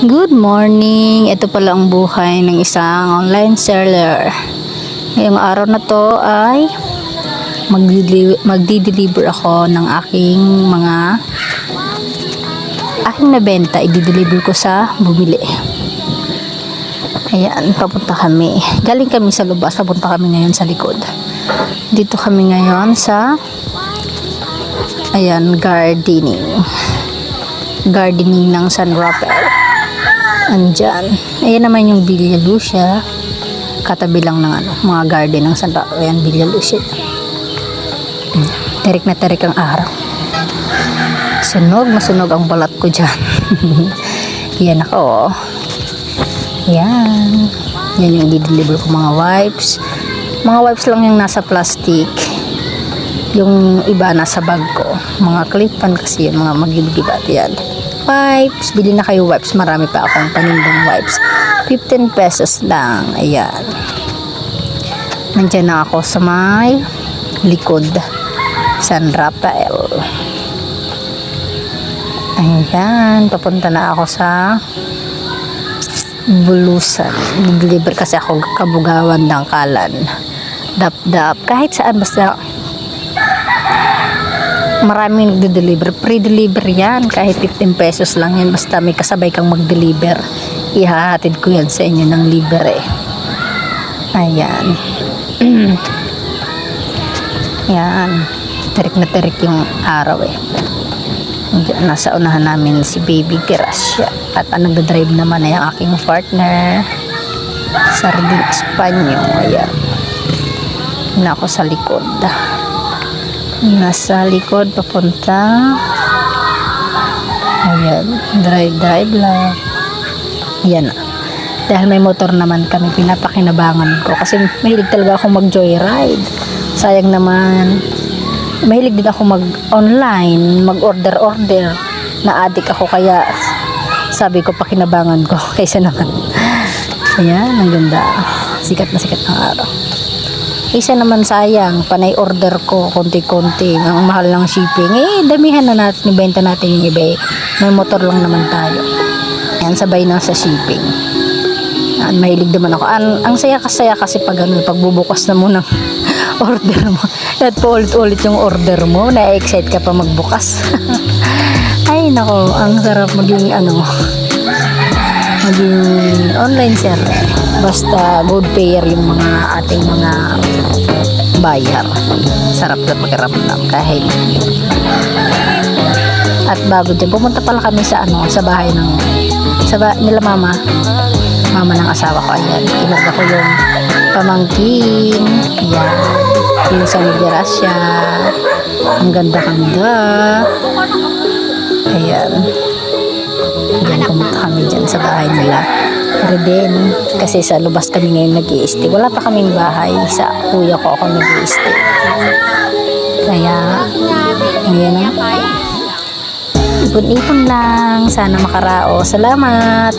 Good morning! Ito pala ang buhay ng isang online seller. Ngayong araw na to ay magdi-deliver ako ng aking mga aking nabenta. I-deliver ko sa bumili. Ayan, papunta kami. Galing kami sa lubas, papunta kami ngayon sa likod. Dito kami ngayon sa ayan, gardening. Gardening ng San Rafael. Andyan. Ayan naman yung Villa Lucia. Katabi lang ng ano, mga garden ng San Rafael. Ayan, Villa Lucia. Hmm, Terik na terik ang araw. Sunog na sunog ang balat ko dyan. Yan ako. oh. Yan. Yan yung i-deliver ko mga wipes. Mga wipes lang yung nasa plastic. Yung iba nasa bag ko. Mga clip-on kasi yung mga magigibat yan. Wipes. Bili na kayo wipes. Marami pa akong panindang wipes. 15 pesos lang. Ayan. Nandiyan na ako sa may likod. San Rafael. Ayan. Papunta na ako sa Bulusan. Deliver kasi ako kabugawan ng kalan. Dap-dap. Kahit saan basta maraming nagde-deliver. Pre-deliver yan. Kahit 15 pesos lang yan. Basta may kasabay kang mag-deliver. Ihahatid ko yan sa inyo ng libre. Ayan. yan. Terik na terik yung araw eh. Nasa unahan namin si Baby Gracia. At ang nagdadrive naman ay ang aking partner. Sardin Espanyol. Ayan. Na ako sa likod. Nasa likod papunta. Ayan. Drive, drive lang. Ayan na. Dahil may motor naman kami, pinapakinabangan ko. Kasi mahilig talaga ako mag-joyride. Sayang naman, mahilig din ako mag-online, mag-order-order. Na-addict ako kaya sabi ko pakinabangan ko kaysa naman. Ayan, ang ganda. Sikat na sikat ng araw. Kaysa naman sayang, panay order ko, konti-konti. Ang mahal ng shipping. Eh, damihan na natin, ibenta natin yung iba. eh. May motor lang naman tayo. Ayan, sabay na sa shipping. Yan, mahilig naman ako. Ang, ang saya-kasaya kasi pag ano, pagbubukas na mo ng order mo. At paulit-ulit yung order mo, na-excite ka pa magbukas. Ay, nako, ang sarap maging ano, maging online seller. Basta good payer yung mga ating mga bayar. Sarap na pakiramdam kahit. At bago dyan, pumunta pala kami sa ano, sa bahay ng sa ba, nila mama. Mama ng asawa ko ayan. Kinarga ko yung pamangkin. Ayan. Pinsan ni Gracia ang ganda-ganda ayan. Diyan pumunta kami dyan sa bahay nila din. Kasi sa lubas kami ngayon nag stay wala pa kaming bahay. Sa kuya ko ako nag stay kaya ayan na. Ipon-ipon lang. Sana makarao salamat